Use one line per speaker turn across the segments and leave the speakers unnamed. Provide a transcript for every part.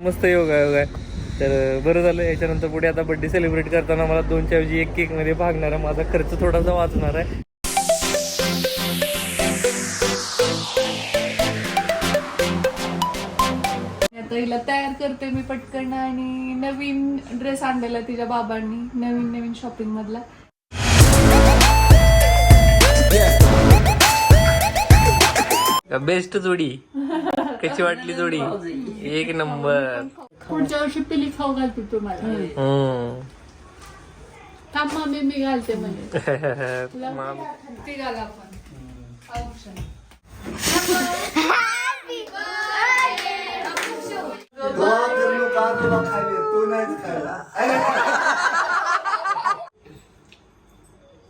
मस्त योगा योग आहे. तर बरं झालं याच्यानंतर पुढे आता बर्थडे सेलिब्रेट करताना मला दोनच्या ऐवजी एक केकमध्ये भागणार आहे. माझा खर्च थोडासा वाचणार आहे.
आता हिला तयार करते मी पटकन आणि नवीन ड्रेस आणलेला तिच्या बाबांनी नवीन नवीन शॉपिंग मधला.
बेस्ट जोडी. कशी वाटली जोडी एक नंबर
पुढच्या वर्षी पिली खाऊ घालते तुम्हाला
हम्म.
थांब मम्मी मी घालते म्हणजे
माम-
ती घाल आपण औषध.
खायले तो खायला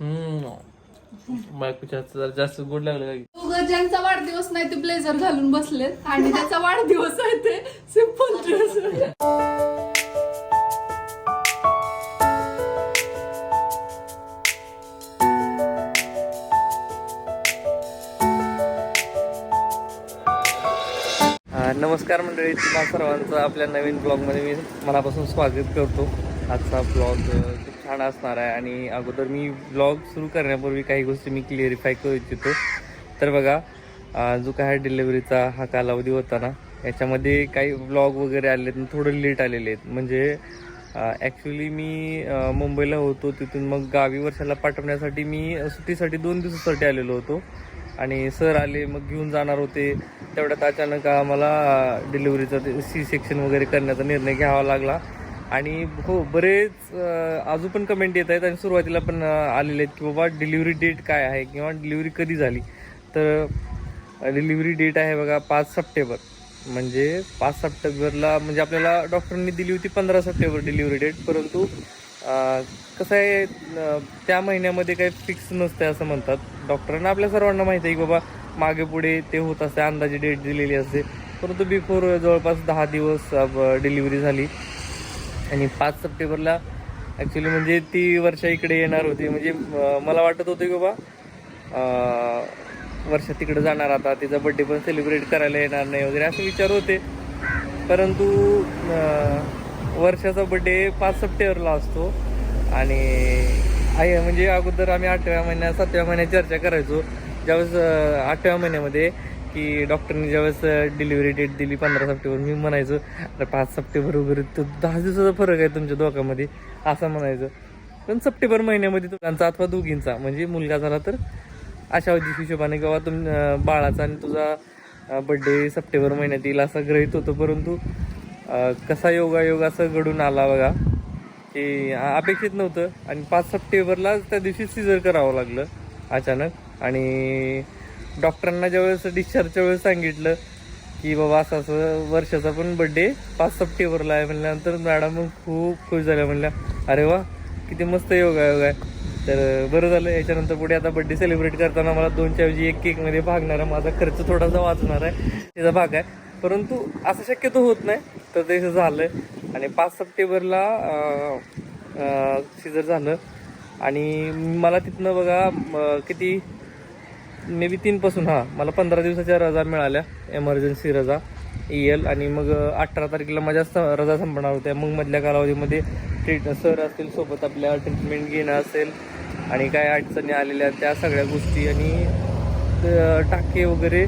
हम्म. बायकोच्या हातचं जरा जास्त गोड लागलं का?
अगं ज्यांचा वाढदिवस नाही ते ब्लेझर घालून बसलेत. आणि त्याचा वाढदिवस आहे ते सिंपल ड्रेस
नमस्कार मंडळी तुम्हा सर्वांचं आपल्या नवीन ब्लॉगमध्ये मी मनापासून स्वागत करतो. आजचा ब्लॉग खूप छान असणार आहे. आणि अगोदर मी ब्लॉग सुरू करण्यापूर्वी काही गोष्टी मी क्लिअरिफाय करू इच्छितो. तर बघा जो काय डिलिव्हरीचा हा कालावधी होता ना याच्यामध्ये काही ब्लॉग वगैरे आले आहेत थोडं लेट आलेले आहेत. म्हणजे ॲक्च्युली मी मुंबईला होतो तिथून मग गावी वर्षाला पाठवण्यासाठी मी सुट्टीसाठी दोन दिवसासाठी आलेलो होतो. आणि सर आले मग घेऊन जाणार होते. तेवढ्यात अचानक आम्हाला डिलिव्हरीचा सी सेक्शन वगैरे करण्याचा निर्णय घ्यावा लागला. आणि हो बरेच अजून पण कमेंट येत आहेत आणि सुरुवातीला पण आलेले आहेत की बाबा डिलिव्हरी डेट काय आहे किंवा डिलिव्हरी कधी झाली? तर डिलिव्हरी डेट आहे बघा पाच सप्टेंबर. म्हणजे पाच सप्टेंबरला म्हणजे आपल्याला डॉक्टरांनी दिली होती पंधरा सप्टेंबर डिलिव्हरी डेट परंतु कसं आहे त्या महिन्यामध्ये काही फिक्स नसते असं म्हणतात. डॉक्टरांना आपल्या सर्वांना माहिती आहे की बाबा मागे पुढे ते होत असते अंदाजे डेट दिलेली असते. परंतु बिफोर जवळपास दहा दिवस डिलिव्हरी झाली. आणि पाच सप्टेंबरला ॲक्च्युली म्हणजे ती वर्षा इकडे येणार होती. म्हणजे मला वाटत होतं की बाबा वर्ष तिकडे जाणार आता. तिचा बड्डे पण सेलिब्रेट करायला येणार नाही वगैरे असे विचार होते. परंतु वर्षाचा बड्डे पाच सप्टेंबरला असतो. आणि आहे म्हणजे अगोदर आम्ही आठव्या महिन्यात सातव्या महिन्यात चर्चा करायचो. ज्यावेळेस आठव्या महिन्यामध्ये की डॉक्टरने ज्यावेळेस डिलिव्हरी डेट दिली पंधरा सप्टेंबर मी म्हणायचो अरे पाच सप्टेंबर वगैरे तो दहा दिवसाचा फरक आहे तुमच्या दोघांमध्ये असं म्हणायचं. पण सप्टेंबर महिन्यामध्ये दोघांचा अथवा दोघींचा म्हणजे मुलगा झाला तर अशा हिशोबाने किंवा तुम बाळाचा आणि तुझा बड्डे सप्टेंबर महिन्यात येईल असं ग्रहित होतं. परंतु कसा योगा योग असं घडून आला बघा की अपेक्षित नव्हतं. आणि पाच सप्टेंबरला त्या दिवशी सिजर करावं लागलं अचानक. आणि डॉक्टरांना ज्यावेळेस डिस्चार्जच्या वेळेस सांगितलं की बाबा असं असं वर्षाचा पण बड्डे पाच सप्टेंबरला आहे म्हणल्यानंतर मॅडम खूप खुश झाल्या. म्हणल्या अरे वा किती मस्त योगा योग आहे. तर बरं झालं. याच्यानंतर पुढे आता बड्डे सेलिब्रेट करताना मला दोनच्या ऐवजी एक केकमध्ये भागणार आहे. माझा खर्च थोडासा वाचणार आहे. त्याचा भाग आहे. परंतु असं शक्यतो होत नाही. तर ते झालं. आणि पाच सप्टेंबरला सिजर झालं. आणि मला तिथनं बघा किती मे बी तीनपासून हां मला पंधरा दिवसाच्या रजा मिळाल्या. एमर्जन्सी रजा. ई एल आणि मग अठरा तारखेला माझ्या रजा संपणार होत्या. मग मधल्या कालावधीमध्ये ट्रीट सर असतील सोबत आपल्या ट्रीटमेंट घेणं असेल. आणि काय अडचणी आलेल्या त्या सगळ्या गोष्टी आणि टाके वगैरे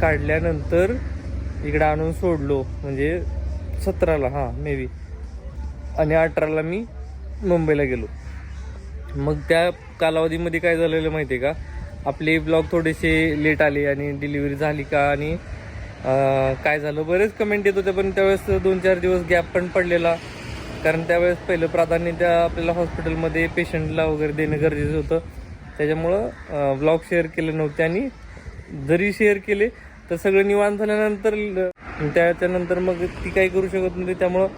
काढल्यानंतर इकडं आणून सोडलो म्हणजे सतराला हां मे बी आणि अठराला मी मुंबईला गेलो. मग त्या कालावधीमध्ये काय झालेलं माहिती आहे का? आपले ब्लॉग थोडेसे लेट आले आणि डिलिव्हरी झाली का आणि काय झालं? बरेच कमेंट येत होते पण त्यावेळेस दोन चार दिवस गॅप पण पडलेला. कारण त्यावेळेस पहिलं प्राधान्य त्या आपल्याला हॉस्पिटलमध्ये पेशंटला वगैरे देणं गरजेचं होतं. त्याच्यामुळं ब्लॉग शेअर केले नव्हते आणि जरी शेअर केले तर सगळं निवांत झाल्यानंतर त्याच्यानंतर मग ती काही करू शकत नव्हती. त्यामुळं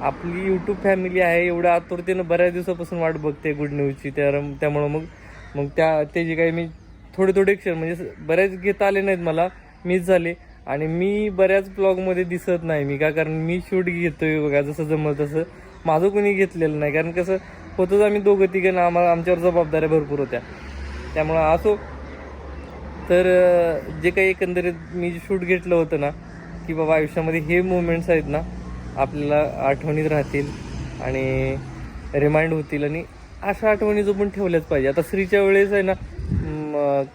आपली यूट्यूब फॅमिली आहे एवढ्या आतुरतेनं बऱ्याच दिवसापासून वाट बघते गुड न्यूजची त्या त्यामुळं मग मग त्या त्याची काही मी थोडे थोडे क्षण म्हणजे बऱ्याच घेता आले नाहीत मला मिस झाले. आणि मी बऱ्याच ब्लॉगमध्ये दिसत नाही मी का? कारण मी शूट घेतोय बघा जसं जमलं तसं. माझं कुणी घेतलेलं नाही. कारण कसं होतंच आम्ही दोघं तिघं ना आम्हाला आमच्यावर जबाबदाऱ्या भरपूर होत्या. त्यामुळं असो. तर जे काही एकंदरीत मी शूट घेतलं होतं ना की बाबा आयुष्यामध्ये हे मुवमेंट्स आहेत ना आपल्याला आठवणीत राहतील आणि रिमाइंड होतील आणि अशा आठवणी जपून ठेवल्याच पाहिजे. आता श्रीच्या वेळेस आहे ना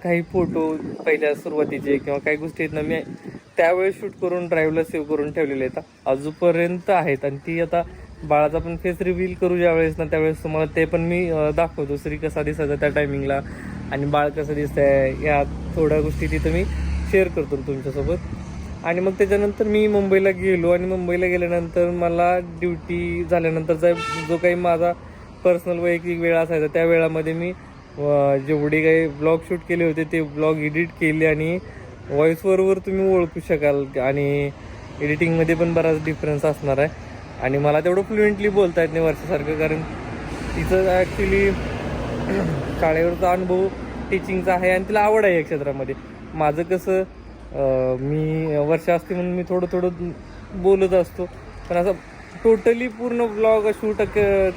काही फोटो पहिल्या सुरुवातीचे किंवा काही गोष्टी आहेत ना मी त्यावेळेस शूट करून ड्राईव्हला सेव्ह करून ठेवलेले आहेत. अजूनपर्यंत आहेत आणि ती आता बाळाचा पण फेस रिव्हील करू ज्यावेळेस ना त्यावेळेस तुम्हाला ते पण मी दाखवतो. श्री कसा दिसायचा त्या टायमिंगला आणि बाळ कसं दिसतंय या थोड्या गोष्टी तिथं मी शेअर करतो तुमच्यासोबत. आणि मग त्याच्यानंतर मी मुंबईला गेलो. आणि मुंबईला गेल्यानंतर मला ड्युटी झाल्यानंतरचा जो काही माझा पर्सनल वैयक्तिक वेळ असायचा त्या वेळामध्ये मी जेवढे काही ब्लॉग शूट केले होते ते ब्लॉग एडिट केले आणि व्हॉइसवरवर तुम्ही ओळखू शकाल. आणि एडिटिंगमध्ये पण बराच डिफरन्स असणार आहे. आणि मला तेवढं फ्लुएंटली बोलता येत नाही वर्षासारखं कारण तिचं ॲक्च्युली शाळेवरचा अनुभव टीचिंगचा आहे आणि तिला आवड आहे या क्षेत्रामध्ये. माझं कसं मी वर्ष असते म्हणून मी थोडं थोडं बोलत असतो. पण असं टोटली पूर्ण ब्लॉग शूट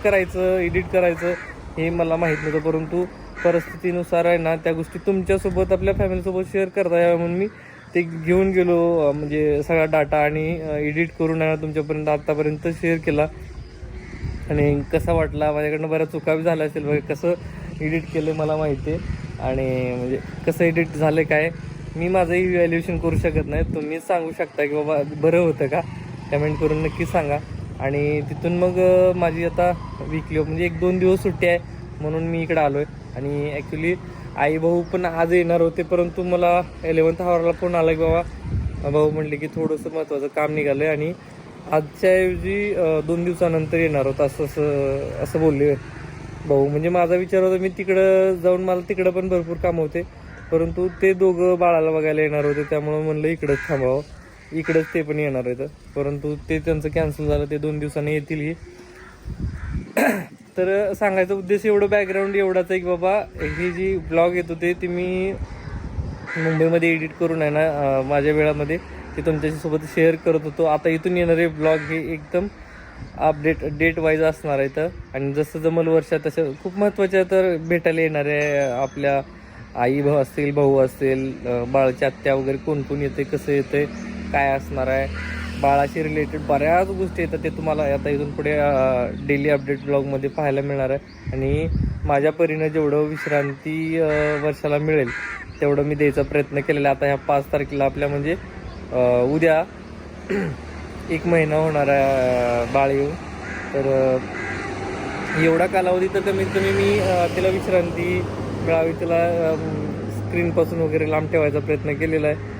करायचं एडिट करायचं हे मला माहीत नव्हतं. परंतु परिस्थितीनुसार आहे ना त्या गोष्टी तुमच्यासोबत आपल्या फॅमिलीसोबत शेअर करता याव्या म्हणून मी ते घेऊन गेलो म्हणजे सगळा डाटा आणि एडिट करून आहे तुमच्यापर्यंत आत्तापर्यंत शेअर केला. आणि कसा वाटला? माझ्याकडनं बऱ्याच चुका बी झाल्या असेल बघा कसं एडिट केलं मला माहिती आहे आणि म्हणजे कसं एडिट झालं काय? मी माझं इव्हॅल्युएशन करू शकत नाही. तुम्हीच सांगू शकता की बाबा बरं होतं का? कमेंट करून नक्की सांगा. आणि तिथून मग माझी आता विकली म्हणजे एक दोन दिवस सुट्टी आहे म्हणून मी इकडं आलो आहे आणि ॲक्च्युली आई भाऊ पण आज येणार होते परंतु मला एलेवन्थ आवरला फोन आला की बाबा भाऊ म्हणले की थोडंसं महत्त्वाचं काम निघालं आहे आणि आजच्या ऐवजी दोन दिवसानंतर येणार होतं असं असं असं बोलले. भाऊ म्हणजे माझा विचार होता मी तिकडं जाऊन मला तिकडं पण भरपूर काम होते परंतु ते दोघं बाळाला बघायला येणार होते त्यामुळं म्हणलं इकडंच थांबावं. इकडंच ते पण येणार होतं परंतु ते त्यांचं कॅन्सल झालं ते दोन दिवसांनी येतील ही. तर सांगायचा उद्देश एवढं बॅकग्राऊंड एवढाच आहे की बाबा ही जी ब्लॉग येत होते ती मी मुंबईमध्ये एडिट करून आहे ना माझ्या वेळामध्ये ते तुमच्याशी सोबत शेअर करत होतो. आता इथून येणारे ब्लॉग हे एकदम अपडेट डेट वाईज असणार तर आणि जसं जमल वर्षात तसं खूप महत्त्वाच्या तर भेटायला येणारे आपल्या आई भाऊ असतील भाऊ असतील बाळाच्या आत्या वगैरे कोण कोण येते कसं येते काय असणार आहे. बाळाशी रिलेटेड बऱ्याच गोष्टी येतात ते तुम्हाला आता इथून पुढे डेली अपडेट ब्लॉगमध्ये पाहायला मिळणार आहे. आणि माझ्या परीनं जेवढं विश्रांती वर्षाला मिळेल तेवढं मी द्यायचा प्रयत्न केलेला. आहे. आता ह्या पाच तारखेला आपल्या म्हणजे उद्या एक महिना होणार आहे बाळ येऊन. तर एवढा कालावधी तर कमीत कमी मी तिला विश्रांती मिळावी तिला स्क्रीनपासून वगैरे लांब ठेवायचा प्रयत्न केलेला आहे.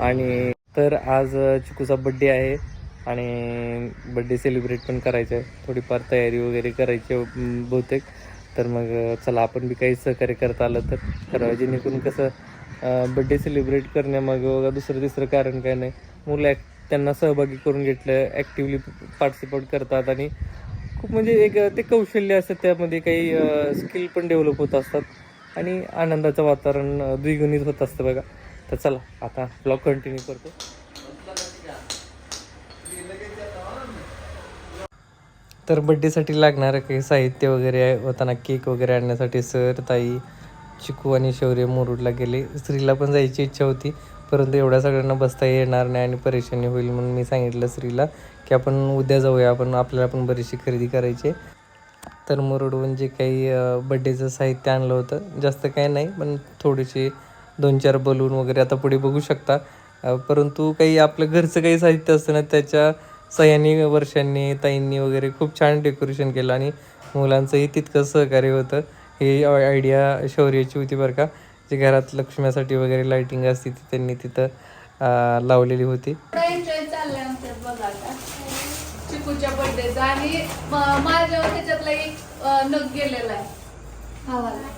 आणि तर आज चिकूचा बड्डे आहे आणि बड्डे सेलिब्रेट पण करायचं आहे. थोडीफार तयारी वगैरे करायची आहे, बहुतेक. तर मग चला आपण बी काही सहकार्य करता आलं तर. करावं जेणेकरून कसं बड्डे सेलिब्रेट करण्यामागे बघा दुसरं तिसरं कारण काय नाही. मुलं ॲक त्यांना सहभागी करून घेतलं ॲक्टिवली पार्टिसिपेट करतात आणि खूप म्हणजे एक ते कौशल्य असतात त्यामध्ये काही स्किल पण डेव्हलप होत असतात. आणि आनंदाचं वातावरण द्विगुणित होत असतं बघा. तर चला आता ब्लॉग कंटिन्यू करतो. तर बड्डेसाठी लागणारं काही साहित्य वगैरे होताना केक वगैरे आणण्यासाठी सर ताई चिकू आणि शौर्य मुरुडला गेले. स्त्रीला पण जायची इच्छा होती परंतु एवढ्या सगळ्यांना बसता येणार नाही आणि परेशानी होईल म्हणून मी सांगितलं स्त्रीला की आपण उद्या जाऊया आपण आपल्याला पण बरीचशी खरेदी करायची तर मुरुडहून जे काही बड्डेचं साहित्य आणलं होतं जास्त काही नाही पण थोडीशी दोन चार बलून वगैरे आता पुढे बघू शकता. परंतु काही आपलं घरचं काही साहित्य असतं ना त्याच्या सह्यानी वर्षांनी ताईंनी वगैरे खूप छान डेकोरेशन केलं आणि मुलांचंही तितकंच सहकार्य होतं. ही आयडिया शौर्याची होती बरं का जे घरात लक्ष्म्यासाठी वगैरे लाईटिंग असते ती त्यांनी तिथं लावलेली होती.
चिकूच्या बर्थडेचा आणि माझ्या ह्याच्यातला एक नग गेलेला आहे हा वाला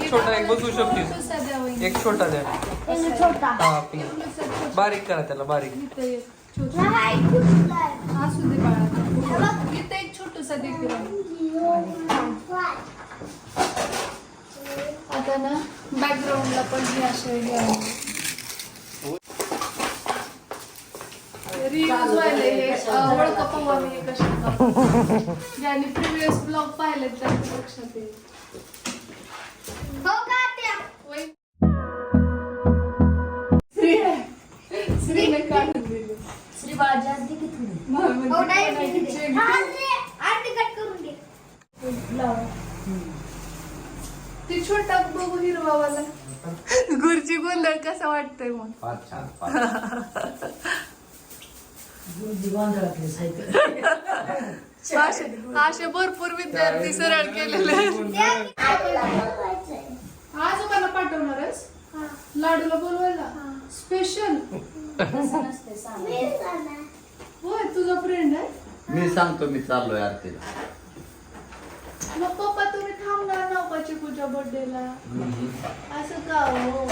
तर छोटा एक बघू शकते
छोटासा द्या. वहिनी.
एक छोटा. द्या हा पिंक. बारीक करा त्याला बारीक.
इथं एक छोटा. असू दे बाळा इथं एक छोटूसा आता ना बॅकग्राऊंडला पण ही असे रियूज व्हायले हे अं, ओळखा पवा मी कशा ज्यांनी प्रिव्हियस ब्लॉग पाहिले त्यांच्या लक्षात येईल. ती छोटा बघू हिरवावाला गुरुची गोंधळ कसा वाटतंय मग?
फार छान फार
असे असे भरपूर विद्यार्थी सरळ केलेले आहेत. आजोबाला पाठवणारच लाडूला बोलवायला. स्पेशल होय तुझा फ्रेंड आहे
मी सांगतो मी चाललोय आरतीला.
मग पप्पा तुम्ही थांबणार ना चिकूच्या बर्थडेला असं का हो?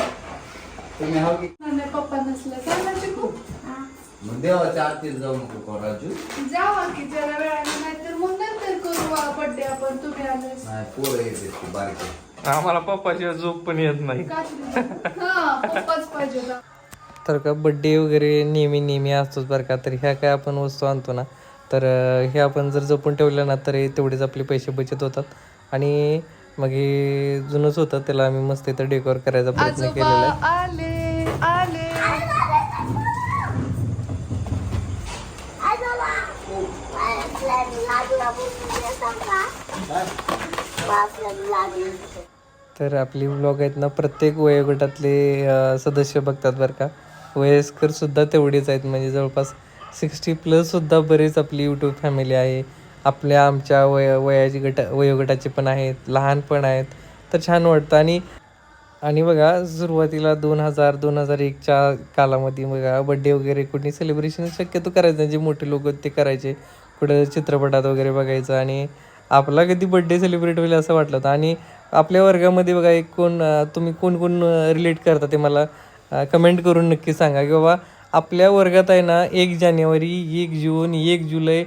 तुम्ही हो की?
नाही पप्पा नसले काय ना चिकू
मग देवाच्या आरतीला जाऊ नको का राजू?
जावा की जरा वेळाने नाहीतर मग नंतर करू बर्थडे आपण तुम्ही आलेस
नाही पोरं येते ती बारकी
आम्हाला पप्पाशिवाय झोप पण येत नाही.
हा पप्पाच पाहिजे.
तर का बड्डे वगैरे नेहमी नेहमी असतोच बरं का तर ह्या काय आपण वस्तू आणतो ना तर हे आपण जर जपून ठेवलं ना तर तेवढेच आपले पैसे बचत होतात. आणि मग हे जुनंच होतं त्याला आम्ही मस्त इथं डेकोर करायचा प्रयत्न केलेला आहे. तर आपली ब्लॉग आहेत ना प्रत्येक वयोगटातले सदस्य बघतात बरं का. वयस्कर सुद्धा तेवढेच आहेत म्हणजे जवळपास सिक्स्टी प्लससुद्धा बरेच आपली यूट्यूब फॅमिली आहे. आपल्या आमच्या वय वयाची गट वयोगटाचे पण आहेत लहान पण आहेत. तर छान वाटतं. आणि आणि बघा सुरुवातीला दोन हजार दोन हजार एकच्या कालामध्ये बघा बड्डे वगैरे कुणी सेलिब्रेशन शक्यतो करायचं जे मोठे लोक ते करायचे. कुठं चित्रपटात वगैरे बघायचं. आणि आपला कधी बड्डे सेलिब्रेट होईल असं वाटलं होतं. आणि आपल्या वर्गामध्ये बघा एक कोण तुम्ही कोण कोण रिलेट करता ते मला कमेंट करून नक्की सांगा की बाबा आपल्या वर्गात आहे ना एक जानेवारी एक जून एक जुलै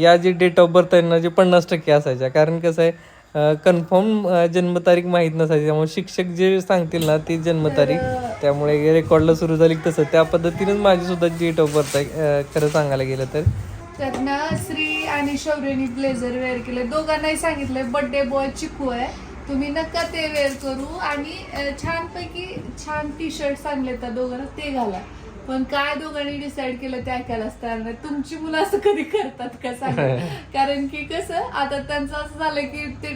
या जे डेट ऑफ बर्थ आहे ना जे पन्नास टक्के असायच्या. कारण कसं आहे कन्फर्म जन्मतारीख माहीत नसायची. त्यामुळे शिक्षक जे सांगतील ना ती जन्मतारीख. त्यामुळे रेकॉर्डला सुरू झाली तसं. त्या पद्धतीनेच माझी सुद्धा डेट ऑफ बर्थ आहे खरं सांगायला गेलं तर.
तर ना श्री आणि शौर्यनी ब्लेझर वेअर केले दोघांनाही सांगितलंय बर्थडे बॉय चिकू आहे. तुम्ही नका ते वेअर करू. आणि छानपैकी छान टी शर्ट सांगले त्या दोघांना. ते घाला. पण काय दोघांनी डिसाईड केलं ते ऐकायलाच तयार नाही. तुमची मुलं असं कधी करतात का सांगा? कारण की कसं आता त्यांचं असं झालं की ते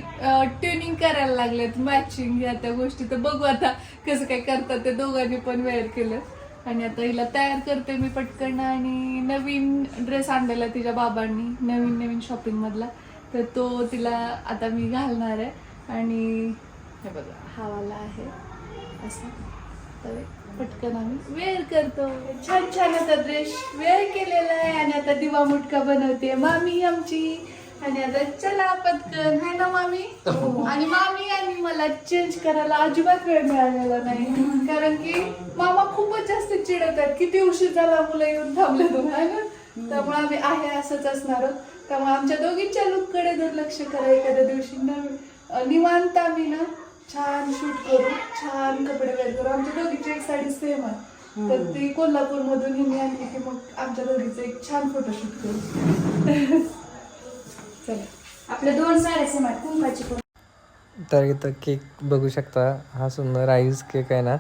ट्युनिंग करायला लागलेत मॅचिंग या त्या गोष्टी. तर बघू आता कसं काय करतात ते दोघांनी पण वेअर केलं. आणि आता हिला तयार करते मी पटकन आणि नवीन ड्रेस आणलेला तिच्या बाबांनी नवीन नवीन शॉपिंग मधला. तर तो तिला आता मी घालणार आहे. आणि हे बघा हा वाला आहे. असं. तर पटकन आम्ही. वेअर करतो. छान छान आता ड्रेस वेअर केलेला आहे आणि आता दिवा मुटका बनवते. मामी आमची. आणि आता चला पटकन. है ना मामी? आणि मामी आणि मला चेंज करायला अजिबात वेळ मिळालेला नाही. कारण की मामा खूपच जास्त चिडत आहेत किती उशीर झाला मुलं येऊन थांबले तुम्ही है ना? त्यामुळे आम्ही आहे असंच असणार आहोत. त्यामुळे आमच्या दोघींच्या लुककडे दुर्लक्ष करा. एखाद्या दिवशी नवीन निवांत आम्ही ना छान शूट करू छान कपडे वेअर करू आमच्या दोघीची एक साडी सेम आहे. तर ती कोल्हापूर मधून हिने आणली की मग आमच्या दोघीचं एक छान फोटोशूट करू. चला.
आपल्या दोन साड्या सेम आहेत. कुंकाची पण
तर इथं केक बघू शकता. हा सुंदर आईस केक आहे ना.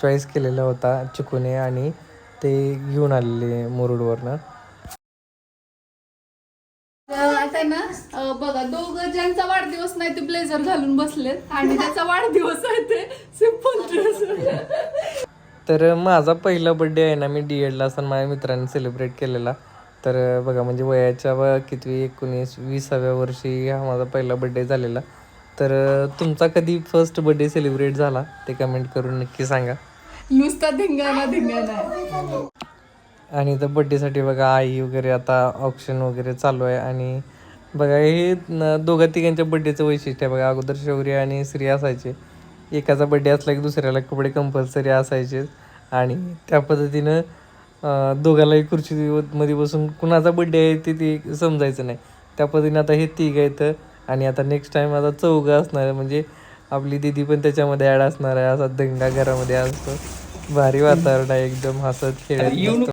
चॉईस केलेला होता. चिकूने आणि ते घेऊन आलेले मुरुडवरनं.
आता ना अं, बघा दोघं ज्यांचा वाढदिवस नाही ते ब्लेझर घालून बसलेत. आणि ज्याचा वाढदिवस आहे ते सिंपल ड्रेस
तर माझा पहिला बड्डे आहे ना मी डी एडला असताना माझ्या मित्रांनी सेलिब्रेट केलेला. तर बघा म्हणजे वयाच्या व कितवी एकोणीस विसाव्या वर्षी हा माझा पहिला बड्डे झालेला. तर तुमचा कधी फर्स्ट बड्डे सेलिब्रेट झाला? ते कमेंट करून नक्की सांगा.
नुसता धिंगाणा धिंगाणा.
आणि तर बड्डेसाठी बघा आई वगैरे आता ऑप्शन वगैरे चालू आहे आणि बघा हे दोघा तिघांच्या बड्डेचं वैशिष्ट्य आहे बघा. अगोदर शौर्य आणि श्री असायचे. एकाचा बड्डे असला की दुसऱ्याला कपडे कंपल्सरी असायचे. आणि त्या पद्धतीनं दोघालाही खुर्ची मध्ये बसून कुणाचा बड्डे आहे ते ते समजायचं नाही. त्या पद्धतीने आता हे तिघ आहेत आणि आता नेक्स्ट टाइम आता चौघं असणार आहे. म्हणजे आपली दिदी पण त्याच्यामध्ये ॲड असणार आहे. असा दंगा घरामध्ये असतो. भारी वातावरण आहे एकदम. हसत खेळत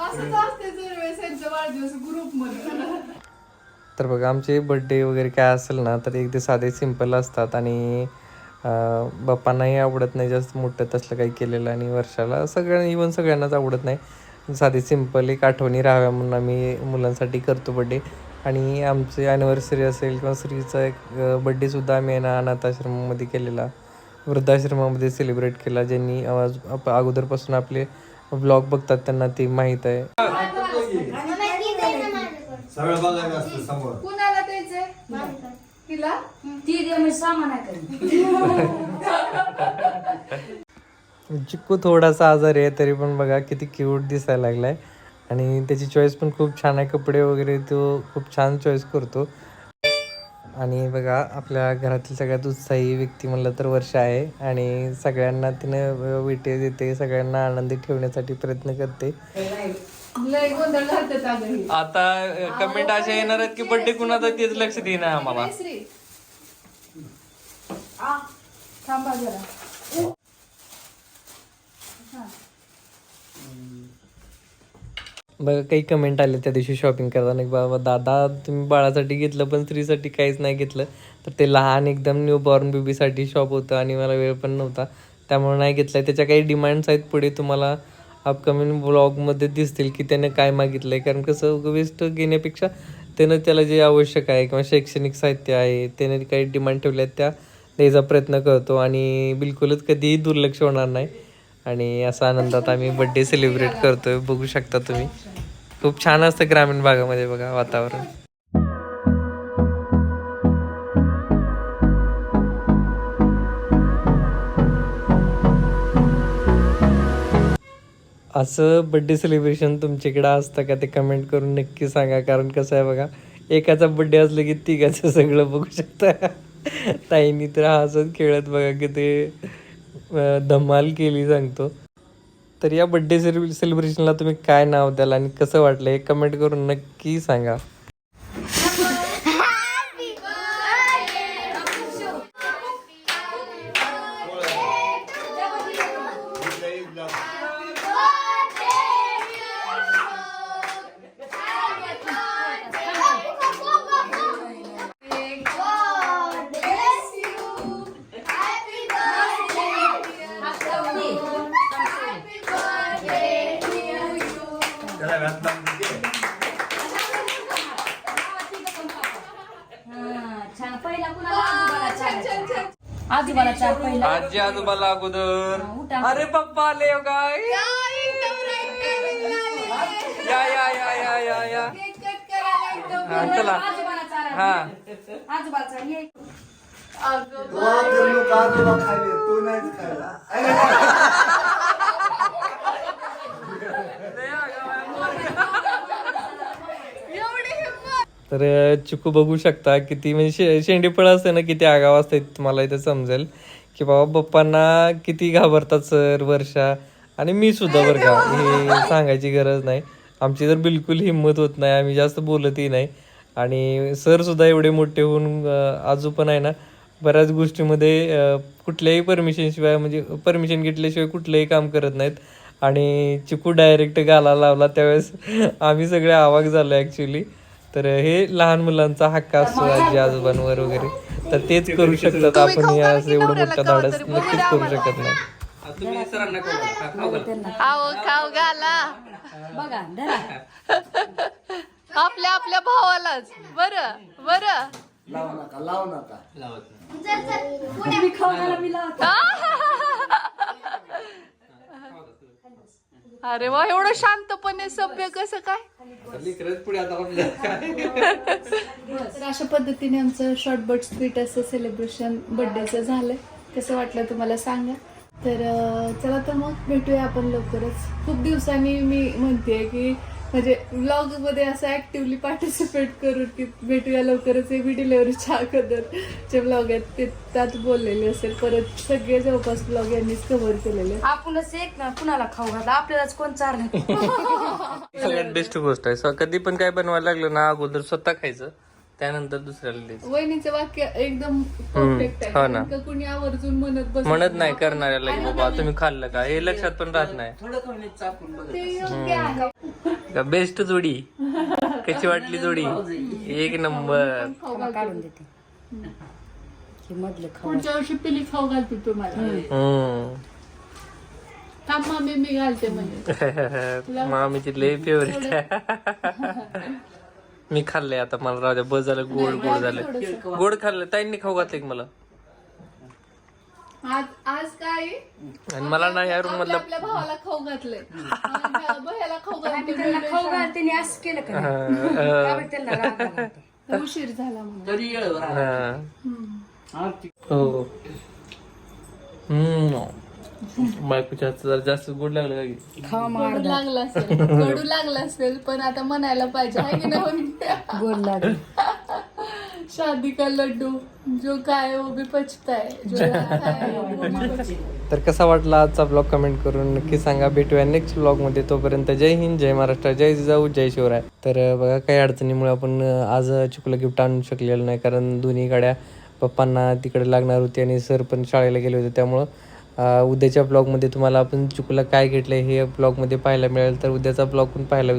असंच असते दरवेळेस यांचा वाढदिवस ग्रुपमध्ये
तर बघा आमचे बड्डे वगैरे काय असेल ना तर एक ते साधे सिंपल असतात. आणि बाप्पांनाही आवडत नाही जास्त मोठं तसलं काही केलेलं आणि वर्षाला सगळ्यांना इवन सगळ्यांनाच आवडत नाही. साधी सिंपल एक आठवणी राहाव्या म्हणून आम्ही मुलांसाठी करतो बड्डे आणि आमची ॲनिव्हर्सरी असेल किंवा स्त्रीचा एक बड्डेसुद्धा आम्ही आहे ना अनाथाश्रमामध्ये केलेला. वृद्धाश्रमामध्ये सेलिब्रेट केला ज्यांनी आवाज आप- अगोदरपासून आपले ब्लॉग बघतात त्यांना ते माहीत आहे.
सगळं बघायचं असतं समोर.
कुणाला द्यायचंय? तिला?
ती दे मी सामान आहे
चिक्कू थोडासा आजारी आहे तरी पण बघा किती क्यूट दिसायला लागलाय. आणि त्याची चॉईस पण खूप छान आहे. कपडे वगैरे तो खूप छान चॉईस करतो. आणि बघा आपल्या घरातील सगळ्यात उत्साही व्यक्ती म्हणलं तर वर्ष आहे. आणि सगळ्यांना तिने विटे देते सगळ्यांना आनंदी ठेवण्यासाठी प्रयत्न करते.
लय गोंधळ घालतात अगं ही.
आता कमेंट अशा येणार आहेत की बड्डे कुणाचा तेच लक्ष देणार आम्हाला.
ए, श्री. आ, थांबा जरा.
बघा काही कमेंट आले त्या दिवशी शॉपिंग करताना की बाबा दादा तुम्ही बाळासाठी घेतलं पण स्त्रीसाठी काहीच नाही घेतलं. तर ते लहान एकदम न्यू बॉर्न बेबीसाठी शॉप होतं आणि मला वेळ पण नव्हता. त्यामुळे नाही घेतलं त्याच्या काही डिमांड्स आहेत पुढे तुम्हाला. अपकमिंग ब्लॉगमध्ये दिसतील की त्याने काय मागितलं आहे कारण कसं वेस्ट घेण्यापेक्षा त्यानं त्याला जे आवश्यक आहे किंवा शैक्षणिक साहित्य आहे त्याने काही डिमांड ठेवल्या आहेत त्या द्यायचा प्रयत्न करतो आणि बिलकुलच कधीही दुर्लक्ष होणार नाही. आणि असा आनंदात आम्ही बड्डे सेलिब्रेट करतोय. बघू शकता तुम्ही. खूप छान असतं ग्रामीण भागामध्ये बघा वातावरण. असं बड्डे सेलिब्रेशन तुमच्याकडे असतं का? ते कमेंट करून नक्की सांगा. कारण कसं आहे बघा एकाचा बड्डे असलं की तिघाचं सगळं बघू शकता. ताईनी तर हसत खेळत बघा की ते धमाल केली सांगतो. तर या बड्डे सेलिब्रेशनला तुम्ही काय नाव द्याल आणि कसं वाटलं हे कमेंट करून नक्की सांगा.
आजोबाला चार पहिला.
आजी आजोबाला अगोदर.
उठा.
अरे पप्पा आले हो काय या या या या या या हा, चला.
आजोबाला.
हा.
आजोबाला चार. ये.
वा तर लोक आजोबा खायले तो नाहीच खायला.
तर चिकू बघू शकता किती म्हणजे शे शेंडीफळ असते ना किती आगाव असते तुम्हाला इथे समजेल. की बाबा पप्पांना किती घाबरतात सर वर्षा आणि मी सुद्धा बरं का हे सांगायची गरज नाही. आमची तर बिलकुल हिंमत होत नाही आम्ही जास्त बोलतही नाही. आणि सर सुद्धा एवढे मोठे होऊन आजू पण आहे ना बऱ्याच गोष्टीमध्ये कुठल्याही परमिशनशिवाय म्हणजे परमिशन घेतल्याशिवाय कुठलंही काम करत नाहीत. आणि चिकू डायरेक्ट गाला लावला त्यावेळेस आम्ही सगळे आवाक झालो ॲक्च्युली तर हे लहान मुलांचा हक्क असतो आजी आजोबांवर वगैरे. तर तेच करू शकतात आपण. असं एवढं मोठं धाडस नक्कीच करू शकत नाही.
आहो खाऊ घाला.
बघा धरा.
आपल्या आपल्या भावालाच. बर बर.
लावू नका लावू नका
तुम्ही खाऊ घाला मी लावतो
अरे वा एवढं शांतपणे सभ्य कसं काय? तर अशा पद्धतीने आमचं शॉर्ट बट स्वीट असं सेलिब्रेशन बर्थडेचं झालं कसं वाटलं तुम्हाला सांगा. तर चला तर मग भेटूया आपण लवकरच. खूप दिवसांनी मी म्हणते की म्हणजे व्लॉगमध्ये असं ऍक्टिव्हली पार्टिसिपेट करून की भेटूया लवकरच हे डिलेवरीच्या अगोदरचे व्लॉग आहेत ते त्यात बोललेले असेल. परत सगळे जवळपास व्लॉग यांनीच कव्हर केलेले.
आपणच एक ना कुणाला खाऊ घाला आपल्यालाच कोण चारणार?
सगळ्यात बेस्ट गोष्ट आहे. कधी पण काय बनवायला लागलं ना अगोदर स्वतः खायचं. त्यानंतर दुसऱ्याला द्यायचं
वहिनीचं वाक्य एकदम परफेक्ट आहे.
हो ना.
कुणी आवर्जून म्हणत बस
म्हणत नाही करणाऱ्याला की बाबा तुम्ही खाल्लं का? हे लक्षात पण राहत नाही.
ते योग्य आहे.
बेस्ट जोडी. कशी वाटली जोडी? एक नंबर.
काढून देते. हे मधलं खाऊ
पुढच्या वर्षी पिली खाऊ घालते तुम्हाला
हम्म.
थांब मम्मी मी घालते म्हणजे
मामीची लय फेवरेट मी खाल्लंय आता मला राहू द्या बस झालं गोड गोड झालं. गोड खाल्लं ताईंनी खाऊ घातलं की मला.
आज आज काय?
आणि मला ना या रूम
आपल्या
मधलं
आपल्या भावाला खाऊ घातलंय. खाऊ
आम्ही त्यांना
घातले
खाऊ असं केलं का नाही? का बरं त्यांना राग आला होता?
उशीर झाला म्हणून.
हा. हो. हम्म. बायकोच्या हातचं जरा जास्त गोड लागलं का की?
कडू लागला असेल. कडू लागला असेल पण आता म्हणायला पाहिजे आहे की नाही
गोड लागली.
शादी का लड्डू? जो काय वो भी पचता है जो खाता है वो भी पचता है.
तर कसा वाटला आजचा ब्लॉग कमेंट करून? नक्की सांगा. भेटूया नेक्स्ट ब्लॉगमध्ये तोपर्यंत जय हिंद जय महाराष्ट्र जय जिजाऊ जय शिवराय. तर अं, बघा काही अडचणीमुळे आपण अं, आज चिकूला गिफ्ट आणू शकलेलं नाही कारण दोन्ही गाड्या पप्पांना तिकडे लागणार होती आणि सर पण शाळेला गेले होते त्यामुळं उद्याच्या ब्लॉगमध्ये तुम्हाला आपण चिकूला काय घेतलं हे ब्लॉगमध्ये पाहायला मिळेल. तर उद्याचा ब्लॉग पण पाहायला